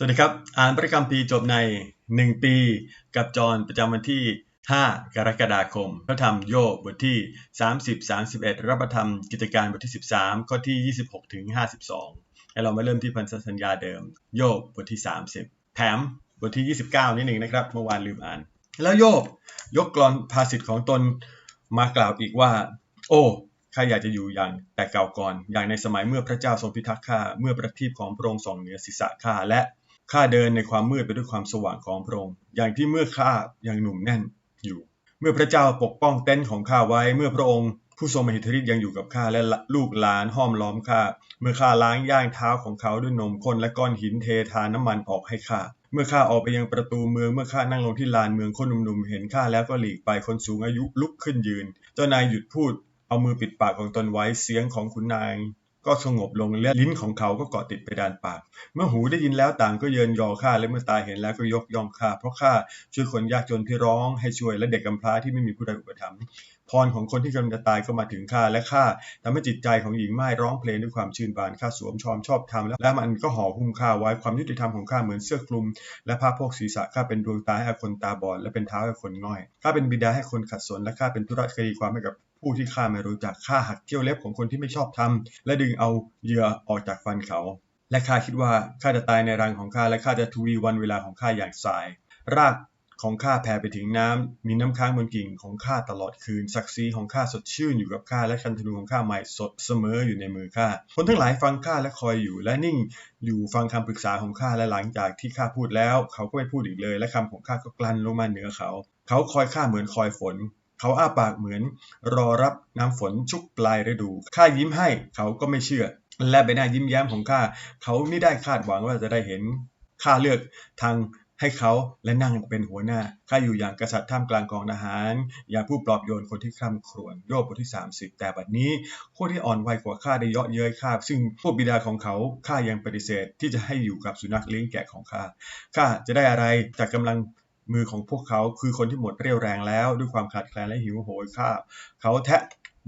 สวัสดีครับ อ่านประกรรมปีจบใน 1 ปี กับจรประจำวันที่ 5 กรกฎาคม พระธรรมโยบบทที่ 30 31 รับประธรรมกิจการบทที่ 13 ข้อที่ 26 ถึง 52 ให้เรามาเริ่มที่พันธสัญญาเดิม โยบบทที่ 30 แถมบทที่ 29 นิดหนึ่งนะครับ เมื่อวานลืมอ่าน แล้วโยบยกกรอนภาษิตของตนมากล่าวอีกว่า โอ้ข้าอยากจะอยู่อย่างแต่เก่าก่อน อย่างในสมัยเมื่อพระเจ้าทรงพิทักษ์ข้า เมื่อประทีปของพระองค์ส่องเหนือศีรษะข้า และ ข้าเดินในความมืดไปด้วยความสว่างของพระองค์ อย่างที่เมื่อข้ายังหนุ่มแน่นอยู่ เมื่อพระเจ้าปกป้องเต็นท์ของข้าไว้ เมื่อพระองค์ผู้ทรงมหิทธิฤทธิ์ยังอยู่กับข้าและลูกหลานห้อมล้อมข้า เมื่อข้าล้างย่างเท้าของเขาด้วยนมข้นและก้อนหินเททาน้ำมันออกให้ข้า เมื่อข้าออกไปยังประตูเมือง เมื่อข้านั่งลงที่ลานเมืองคนหนุ่มๆเห็นข้าแล้วก็หลีกไป คนสูงอายุลุกขึ้นยืน เจ้านายหยุดพูด เอามือปิดปากของตนไว้ เสียงของขุนนาง ก็สงบลงและลิ้นของเขาก็เกาะติดไปดานปาก เมื่อหูได้ยินแล้วต่างก็เยินยอข้าและเมื่อตาเห็นแล้วก็ยกย่องข้าเพราะข้าช่วยคนยากจนที่ร้องให้ช่วยและเด็กกำพร้าที่ไม่มีผู้ใดอุปถัมภ์พรของคนที่กำลังจะตายก็มาถึงข้าและข้าทำให้จิตใจของหญิงไม้ร้องเพลงด้วยความชื่นบานข้าสวมชอมชอบธรรมและมันก็ห่อหุ้มข้าไว้ความยุติธรรมของข้าเหมือนเสื้อคลุม และผ้าพกศีรษะข้าเป็นดวงตาให้คนตาบอดและเป็นเท้าให้คนง่อยข้าเป็นบิดาให้คนขัดสนและข้าเป็นธุระคดีความให้กับ ผู้ที่ข้าไม่รู้จักข้าหักเที่ยวเล็บของคนที่ไม่ชอบทำและดึงเอาเหยื่อออกจากฟันเขา และข้าคิดว่าข้าจะตายในรังของข้าและข้าจะทวีวันเวลาของข้าอย่างสาย รากของข้าแผ่ไปถึงน้ำมีน้ำค้างบนกิ่งของข้าตลอดคืนศักดิ์ศรีของข้าสดชื่นอยู่กับข้าและคันธนูของข้าใหม่สดเสมออยู่ในมือข้าคนทั้งหลายฟังข้าและคอยอยู่ และนิ่งอยู่ฟังคำปรึกษาของข้าและหลังจากที่ข้าพูดแล้ว เขาก็ไม่พูดอีกเลย และคำของข้าก็กลั่นลงมาเหนือเขา เขาคอยข้าเหมือนคอยฝน เขาอ้าปากเหมือน รอรับน้ำฝนชุกปลายฤดูข้ายิ้มให้เขาก็ไม่เชื่อ และใบหน้ายิ้มแย้มของข้าเขาไม่ได้คาดหวังว่าจะได้เห็นข้าเลือกทางให้เขาและนั่งเป็นหัวหน้าข้าอยู่อย่างกษัตริย์ท่ามกลางกองทหาร อย่างผู้ปลอบโยนคนที่คร่ำครวญโยบบทที่ 30 แต่บัดนี้ผู้ที่อ่อนวัยกว่าข้าได้เยาะเย้ยข้าซึ่งพวกบิดาของเขาข้ายังปฏิเสธที่จะให้อยู่กับสุนัขเลี้ยงแกะของข้าข้าจะได้อะไรจากกำลัง มือของพวกเขาคือคนที่หมดเรี่ยวแรงแล้วด้วยความขาดแคลนและหิวโหยข้าเขาแทะ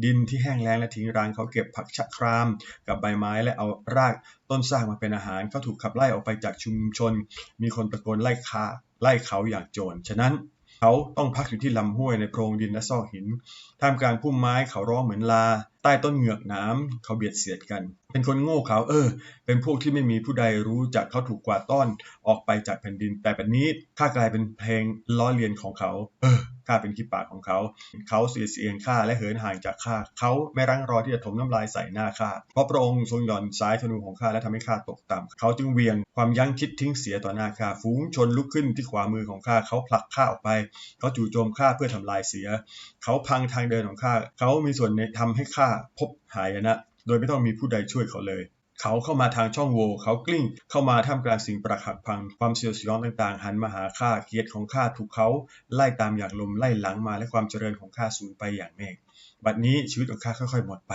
ดินที่แห้งแล้งและทิ้งร้างเขาเก็บผักชะคราม กับใบไม้และเอารากต้นสร้างมาเป็นอาหารเขาถูกขับไล่ออกไปจากชุมชน มีคนตะโกนไล่ฆ่าไล่เขาอย่างโจรฉะนั้นเขาต้องพักอยู่ที่ลำห้วยในโพรงดินและซอกหิน ท่ามกลางพุ่มไม้เขาร้องเหมือนลา ใต้ต้นเหงือกน้ำเขาเบียดเสียดกัน เป็นคนโง่เขาเออ เป็นพวกที่ไม่มีผู้ใดรู้จักเขาถูกกวาดต้อนออกไปจากแผ่นดิน แต่แบบนี้ข้ากลายเป็นเพลงล้อเลียนของเขา เออข้าเป็นขี้ปากของเขา เขาเสียเสียงข้าและเหินห่างจากข้า เขาไม่รั้งรอที่จะถมน้ำลายใส่หน้าข้า เพราะพระองค์ทรงหย่อนสายธนูของข้าและทำให้ข้าตกต่ำเขาจึงเวียงความยั้งคิดทิ้งเสียต่อหน้าข้า ฝูงชนลุกขึ้นที่ขวามือของข้า เขาผลักข้าออกไป เขาจู่โจมข้าเพื่อทำลายเสีย เขาพังทางเดินของข้า เขามีส่วนในทำให้ข้าพบหายนะ โดยไม่ต้องมีผู้ใดช่วยเขาเลย เขาเข้ามาทางช่องโหว่เขากลิ้ง เข้ามาท่ามกลางสิ่งประหักพัง ความเสียวสยองต่างๆ หันมาหาข้าเกียรติของข้าถูกเขาไล่ตามอย่างลมไล่หลังมาและความเจริญของข้าสูญไปอย่างเมฆบัดนี้ชีวิตของข้าค่อยๆหมดไป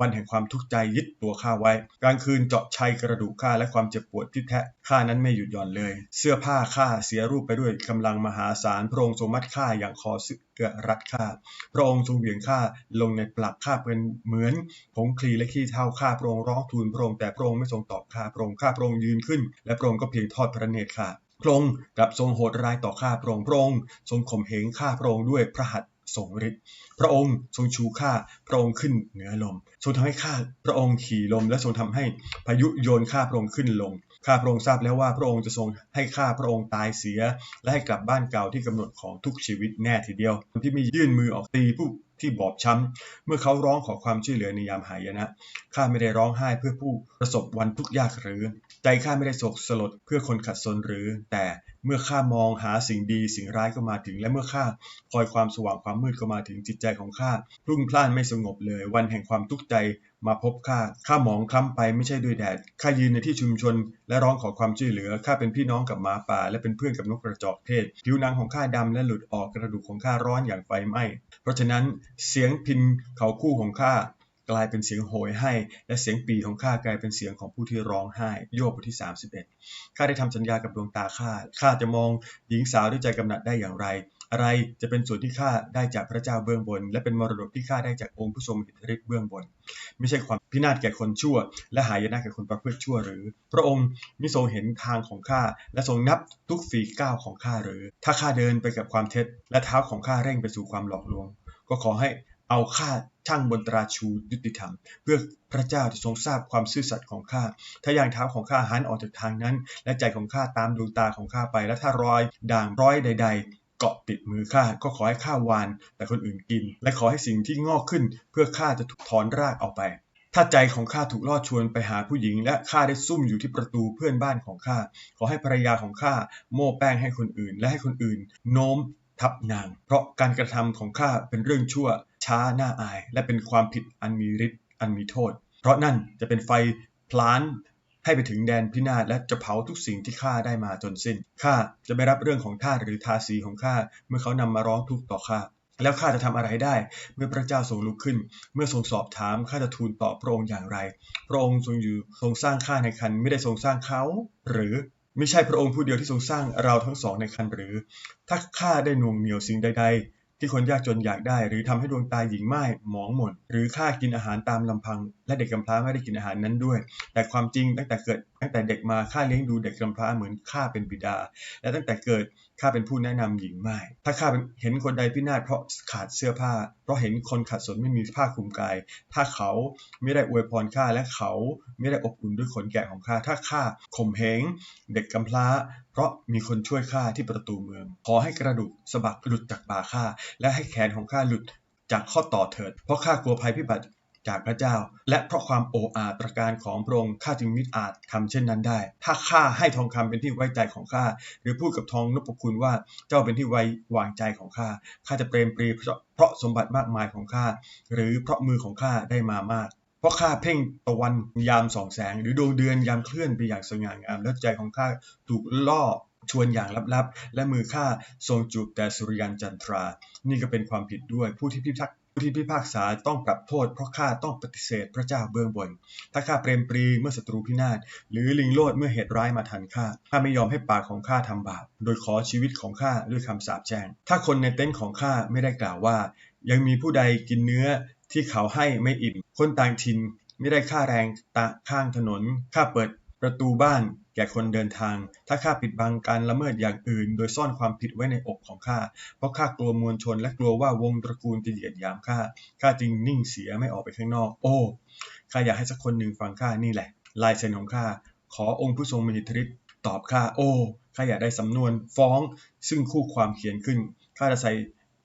วันแห่งความทุกข์ใจยึดตัวข้าไว้ กลางคืนเจาะชัยกระดูกข้าและความเจ็บปวดที่แทะข้านั้นไม่หยุดหย่อนเลย เสื้อผ้าข้าเสียรูปไปด้วยกำลังมหาศาลพระองค์ทรงมัดข้าอย่างคอสึ เกะรัดข้าพระองค์ทรงเหวี่ยงข้าลงในปลักข้าเป็นเหมือนผงคลีและขี้เท่าข้าพระองค์ร้องทูลพระองค์แต่พระองค์ไม่ทรงตอบข้าพระองค์ข้าพระองค์ยืนขึ้น และพระองค์ก็เพียงทอดพระเนตรข้าพระองค์กลับทรงโหดร้ายต่อข้าพระองค์พระองค์ทรงข่มเหงข้าพระองค์ด้วยพระหัตถ์ทรงฤทธิ์พระองค์ทรงชูข้าพระองค์ขึ้นเหนือลม ทรงทำให้ข้าพระองค์ขี่ลม และทรงทำให้พายุโยนข้าพระองค์ขึ้นลงข้าพระองค์ทราบแล้วว่าพระองค์จะทรงให้ข้าพระองค์ตายเสีย และให้กลับบ้านเก่าที่กำหนดของทุกชีวิตแน่ทีเดียวที่มียื่นมือออกตีผู้ที่บอบช้ำ เมื่อเขาร้องขอความช่วยเหลือในยามหายนะ ข้าไม่ได้ร้องไห้เพื่อผู้ประสบวันทุกข์ยากหรือ ใจข้าไม่ได้โศกสลดเพื่อคนขัดสนหรือ แต่เมื่อข้ามองหาสิ่งดีสิ่งร้ายก็มาถึง และเมื่อข้าคอยความสว่างความมืดก็มาถึงจิตใจของข้าพรุ่งพล่านไม่สงบเลย วันแห่งความทุกข์ใจมาพบข้าข้าหมองคล้ำไปไม่ใช่ด้วยแดดข้ายืนในที่ชุมชน และร้องขอความช่วยเหลือข้าเป็นพี่น้องกับหมาป่า และเป็นเพื่อนกับนกกระจอกเทศ ผิวหนังของข้าดำและหลุดออกกระดูกของข้าร้อนอย่างไฟไหม้เพราะฉะนั้นเสียงพินเขาคู่ของข้า กลายเป็นเสียงโหยให้ และเสียงปีของข้ากลายเป็นเสียงของผู้ที่ร้องไห้ โยบบทที่ 31 ข้าได้ทำสัญญากับดวงตาข้า ข้าจะมองหญิงสาวด้วยใจกำหนัดได้อย่างไร อะไรจะเป็นส่วนที่ข้าได้จากพระเจ้าเบื้องบน และเป็นมรดกที่ข้าได้จากองค์ผู้ทรงอิทธิฤทธิ์เบื้องบน ไม่ใช่ความพินาศแก่คนชั่ว และหายนะแก่คนประพฤติชั่วหรือ พระองค์มิทรงเห็นทางของข้าและทรงนับทุกฝีก้าวของข้าหรือ ถ้าข้าเดินไปกับความเท็จ และเท้าของข้าเร่งไปสู่ความหลอกลวงก็ขอให้ เอาข้าช่างบนตราชูยุติธรรม เพื่อพระเจ้าจะทรงทราบความซื่อสัตย์ของข้า ถ้าย่างเท้าของข้าหันออกจากทางนั้น และใจของข้าตามดวงตาของข้าไป และถ้ารอยด่างร้อยใด ๆ เกาะติดมือข้าก็ขอให้ข้าวาน แต่คนอื่นกิน และขอให้สิ่งที่งอกขึ้น เพื่อข้าจะถูกถอนรากออกไปถ้าใจของข้าถูกล่อชวนไปหาผู้หญิง และข้าได้ซุ่มอยู่ที่ประตูเพื่อนบ้านของข้า ขอให้ภรรยาของข้าโม่แป้งให้คนอื่น และให้คนอื่น โน้ม ทับนาง เพราะการกระทำของข้าเป็นเรื่องชั่ว ช้าหน้าอาย และเป็นความผิดอันมีฤทธิ์อันมีโทษ เพราะนั่นจะเป็นไฟพลานให้ไปถึงแดนพินาศและจะเผาทุกสิ่งที่ข้าได้มาจนสิ้น ข้าจะไม่รับเรื่องของทาหรือทาสีของข้าเมื่อเขานำมาร้องทุกข์ต่อข้า แล้วข้าจะทำอะไรได้ เมื่อพระเจ้าทรงลุกขึ้น เมื่อทรงสอบถามข้าจะทูลตอบพระองค์อย่างไร พระองค์ทรงอยู่ทรงสร้างข้าในคันไม่ได้ทรงสร้างเขา หรือ ไม่ใช่พระองค์ผู้เดียวที่ทรงสร้างเราทั้งสองในคันหรือ ถ้าข้าได้นวงเหนียวสิ่งใด ๆ ที่คนยากจนอยากได้ หรือทำให้ดวงตาหญิงไม้หมองหม่นหรือข้ากินอาหารตามลำพัง และเด็กกำพร้าไม่ได้กินอาหารนั้นด้วย แต่ความจริงตั้งแต่เกิดตั้งแต่เด็กมาข้าเลี้ยงดูเด็กกำพร้าเหมือนข้าเป็นบิดา และตั้งแต่เกิด ข้าเป็นผู้แนะนำหญิงไม้ถ้าข้าเห็นคนใดพินาศเพราะขาดเสื้อผ้า เพราะเห็นคนขาดสนไม่มีผ้าคลุมกาย ถ้าเขาไม่ได้อวยพรข้าและเขาไม่ได้อบอุ่นด้วยขนแกะของข้า ถ้าข้าข่มเหงเด็กกำพร้า เพราะมีคนช่วยข้าที่ประตูเมือง ขอให้กระดูกสะบักหลุดจากบ่าข้า และให้แขนของข้าหลุดจากข้อต่อเถิด เพราะข้ากลัวภัยพิบัติ จากพระเจ้า และเพราะความโออาตระการของพระองค์ข้าจึงมิอาจทำเช่นนั้นได้ ถ้าข้าให้ทองคำเป็นที่ไว้ใจของข้าหรือพูดกับทองนพคุณว่าเจ้าเป็นที่ไว้วางใจของข้าข้าจะเปรมปรีเพราะสมบัติมากมายของข้าหรือเพราะมือของข้าได้มามากเพราะข้าเพ่งตะวันยามสองแสง หรือดวงเดือนยามเคลื่อนไปอย่างสง่างาม และใจของข้าถูกล่อชวนอย่างลับๆ และมือข้าทรงจูบแต่สุริยันจันทรา นี่ก็เป็นความผิดด้วยผู้ที่พิทักษ์ ที่พิพากษาต้องปรับโทษเพราะข้าต้องปฏิเสธพระเจ้าเบื้องบน ถ้าข้าเปรมปรีเมื่อศัตรูพินาศ หรือลิงโลดเมื่อเหตุร้ายมาทันข้า ข้าไม่ยอมให้ปากของข้าทำบาป โดยขอชีวิตของข้าด้วยคำสาปแช่ง ถ้าคนในเต็นท์ของข้าไม่ได้กล่าวว่า ยังมีผู้ใดกินเนื้อที่เขาให้ไม่อิ่ม คนต่างถิ่นไม่ได้ค่าแรงตะข้างถนน ข้าเปิด ประตูบ้าน แก่คนเดินทาง ถ้าข้าปิดบังการละเมิดอย่างอื่น โดยซ่อนความผิดไว้ในอกของข้า เพราะข้ากลัวมวลชนและกลัวว่าวงตระกูลจะเหยียดยามข้า ข้าจึงนิ่งเสียไม่ออกไปข้างนอก โอ้ ข้าอยากให้สักคนหนึ่งฟังข้านี่แหละ ลายเซ็นของข้า ขอองค์ผู้ทรงมีอิทธิฤทธิ์ตอบข้า โอ้ ข้าอยากได้สำนวนฟ้อง ซึ่งคู่ความเขียนขึ้น ข้าจะใส่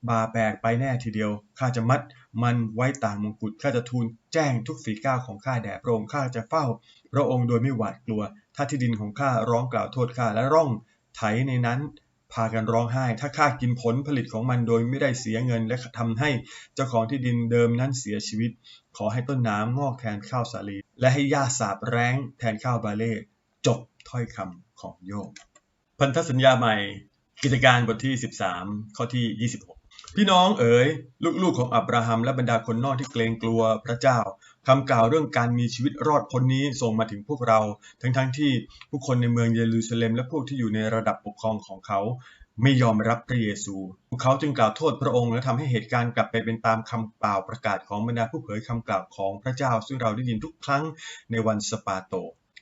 บาแบกไปแน่ทีเดียว ข้าจะมัดมันไว้ต่างมงกุฎ ข้าจะทูลแจ้งทุกฝีก้าวของข้าแด่พระองค์ ข้าจะเฝ้า พระองค์โดยไม่หวาดกลัว ถ้าที่ดินของข้าร้องกล่าวโทษข้าและร่องไถในนั้น พากันร้องไห้ ถ้าข้ากินผลผลิตของมันโดยไม่ได้เสียเงิน และทำให้เจ้าของที่ดินเดิมนั้นเสียชีวิต ขอให้ต้นน้ำงอกแทนข้าวสาลี และให้หญ้าสาบแร้งแทนข้าวบาเล่จบถ้อยคำของโยบพันธสัญญาใหม่ กิจการบทที่ 13 ข้อที่ 26 พี่น้องเอ๋ยลูกๆของอับราฮัมและบรรดาคนนอกที่เกรงกลัวพระเจ้าคำกล่าวเรื่องการมีชีวิตรอดพ้นนี้ส่งมาถึงพวกเรา ทั้งๆทที่ผู้คนในเมืองเยรูซาเล็มและพวกที่อยู่ในระดับปกครองของเขา ไม่ยอมรับพระเยซู พวกเขาจึงกล่าวโทษพระองค์และทำให้เหตุการณ์กลับไปเป็นตามคำเปล่าประกาศของบรรดาผู้เผยคำกล่าวของพระเจ้า ซึ่งเราได้ยินทุกครั้งในวันสปาโต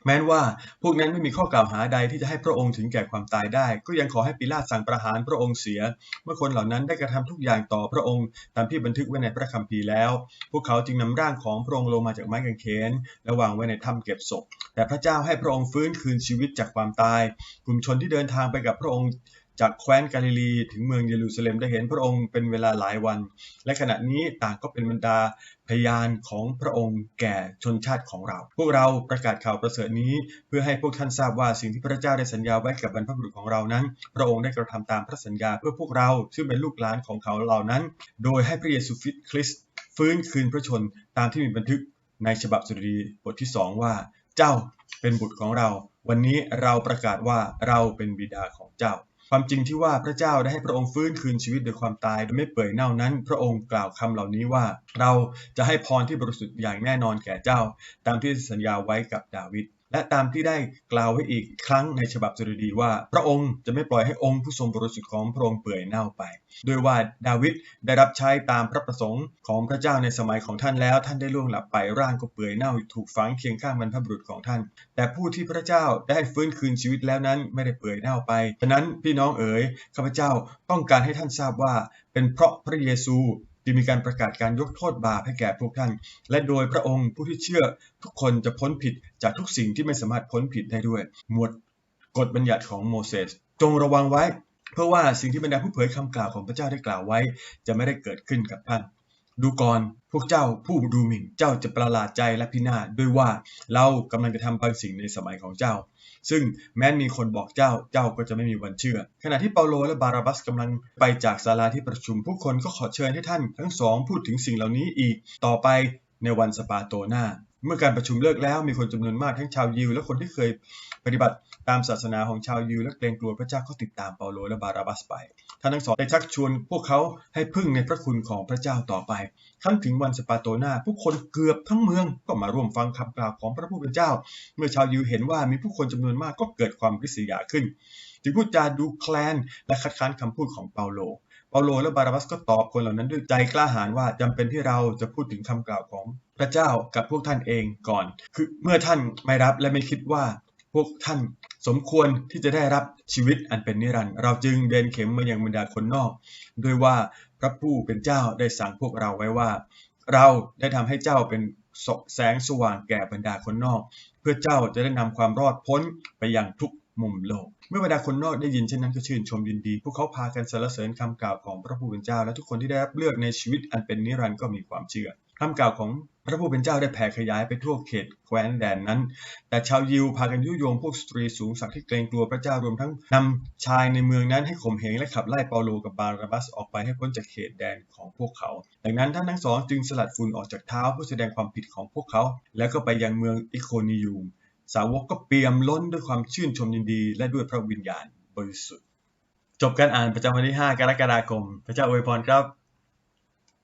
แม้ว่าพวกนั้นไม่มีข้อกล่าวหาใดที่จะให้พระองค์ถึงแก่ความตายได้ ก็ยังขอให้ปิลาตสั่งประหารพระองค์เสีย เมื่อคนเหล่านั้นได้กระทำทุกอย่างต่อพระองค์ ตามที่บันทึกไว้ในพระคัมภีร์แล้ว พวกเขาจึงนำร่างของพระองค์ลงมาจากไม้กางเขนและวางไว้ในถ้ำเก็บศพ แต่พระเจ้าให้พระองค์ฟื้นคืนชีวิตจากความตาย กลุ่มชนที่เดินทางไปกับพระองค์ จากแคว้นกาลิลีถึงเมืองเยรูซาเล็มได้เห็นพระองค์เป็นเวลาหลายวัน และขณะนี้ต่างก็เป็นบรรดาพยานของพระองค์แก่ชนชาติของเรา พวกเราประกาศข่าวประเสริฐนี้ เพื่อให้พวกท่านทราบว่าสิ่งที่พระเจ้าได้สัญญาไว้กับบรรพบุรุษของเรานั้น พระองค์ได้กระทำตามพระสัญญาเพื่อพวกเราซึ่งเป็นลูกหลานของเขาเหล่านั้น โดยให้พระเยซูคริสต์ฟื้นคืนพระชนตามที่มีบันทึกในฉบับสุดีบทที่สองว่า เจ้าเป็นบุตรของเรา วันนี้เราประกาศว่าเราเป็นบิดาของเจ้า ความจริงที่ว่าพระเจ้าได้ให้พระองค์ฟื้นคืนชีวิตโดยความตายโดยไม่เปื่อยเน่านั้น พระองค์กล่าวคำเหล่านี้ว่า เราจะให้พรที่บริสุทธิ์อย่างแน่นอนแก่เจ้า ตามที่สัญญาไว้กับดาวิด และตามที่ได้กล่าวไว้อีกครั้งในฉบับสดุดีว่า พระองค์จะไม่ปล่อยให้องค์ผู้ทรงบริสุทธิ์ของพระองค์เปื่อยเน่าไป ด้วยว่าดาวิดได้รับใช้ตามพระประสงค์ของพระเจ้าในสมัยของท่านแล้ว ท่านได้ล่วงหลับไปร่างก็เปื่อยเน่าถูกฝังเคียงข้างบรรพบุรุษของท่าน แต่ผู้ที่พระเจ้าได้ฟื้นคืนชีวิตแล้วนั้นไม่ได้เปื่อยเน่าไปฉะนั้นพี่น้องเอ๋ยข้าพเจ้าต้องการให้ท่านทราบว่า เป็นเพราะพระเยซู ที่มีการประกาศการยกโทษบาปให้แก่พวกท่าน และโดยพระองค์ผู้ที่เชื่อทุกคนจะพ้นผิดจากทุกสิ่งที่ไม่สามารถพ้นผิดได้ด้วย หมวดกฎบัญญัติของโมเสสจงระวังไว้ เพื่อว่าสิ่งที่บรรดาผู้เผยคำกล่าวของพระเจ้าได้กล่าวไว้ จะไม่ได้เกิดขึ้นกับท่าน ดูก่อนพวกเจ้าผู้ดูหมิ่นเจ้าจะประหลาดใจและพินาศด้วยว่าเรากำลังจะทำบางสิ่งในสมัยของเจ้า ซึ่งแม้มีคนบอกเจ้าเจ้าก็จะไม่มีวันเชื่อ ขณะที่เปาโลและบาราบัสกำลังไปจากศาลาที่ประชุม ผู้คนก็ขอเชิญให้ท่าน ทั้งสองพูดถึงสิ่งเหล่านี้อีกต่อไปในวันสปาโตหน้าเมื่อการประชุมเลิกแล้วมีคนจำนวนมากทั้งชาวยิว และคนที่เคยปฏิบัติตามศาสนาของชาวยิว และเกรงกลัวพระเจ้าก็ติดตามเปาโลและบาราบัสไป ท่านทั้งสองได้ชักชวนพวกเขาให้พึ่งในพระคุณของพระเจ้าต่อไปขั้นถึงวันสปาโตนาผู้คนเกือบทั้งเมืองก็มาร่วมฟังคำกล่าวของพระผู้เป็นเจ้า เมื่อชาวยิวเห็นว่ามีผู้คนจำนวนมากก็เกิดความริษยาขึ้น จึงพูดจาดูแคลนและคัดค้านคำพูดของเปาโลเปาโลและบาราบัสก็ตอบคนเหล่านั้นด้วยใจกล้าหาญว่าจำเป็นที่เราจะพูดถึงคำกล่าวของพระเจ้ากับพวกท่านเองก่อน คือเมื่อท่านไม่รับและไม่คิดว่าพวกท่าน มควรที่จะได้รับชีวิตอันเป็นนิรันดร์เราจึงเดินเข็มมายังบรรดาคนนอก ด้วยว่าพระผู้เป็นเจ้าได้สั่งพวกเราไว้ว่า เราได้ทำให้เจ้าเป็นแสงสว่างแก่บรรดาคนนอก เพื่อเจ้าจะได้นำความรอดพ้นไปยังทุกมุมโลก เมื่อบรรดาคนนอกได้ยินเช่นนั้นก็ชื่นชมยินดี พวกเขาพากันสรรเสริญคำกล่าวของพระผู้เป็นเจ้า และทุกคนที่ได้รับเลือกในชีวิตอันเป็นนิรันดร์ก็มีความเชื่อ คำกล่าวของพระผู้เป็นเจ้าได้แผ่ขยายไปทั่วเขตแคว้นแดนนั้น แต่ชาวยิวพากันยุยงพวกสตรีสูงสักที่เกรงกลัวพระเจ้ารวมทั้งนำชายในเมืองนั้นให้ข่มเหงและขับไล่เปาโลกับบาราบัสออกไปให้พ้นจากเขตแดนของพวกเขา ดังนั้นท่านทั้งสองจึงสลัดฝุ่นออกจากเท้าเพื่อแสดงความผิดของพวกเขา แล้วก็ไปยังเมืองอิโคนิยูม สาวกก็เปี่ยมล้นด้วยความชื่นชมยินดี และด้วยพระวิญญาณบริสุทธิ์ จบการอ่านประจำวันที่ 5 กรกฎาคม พระเจ้าอวยพรครับ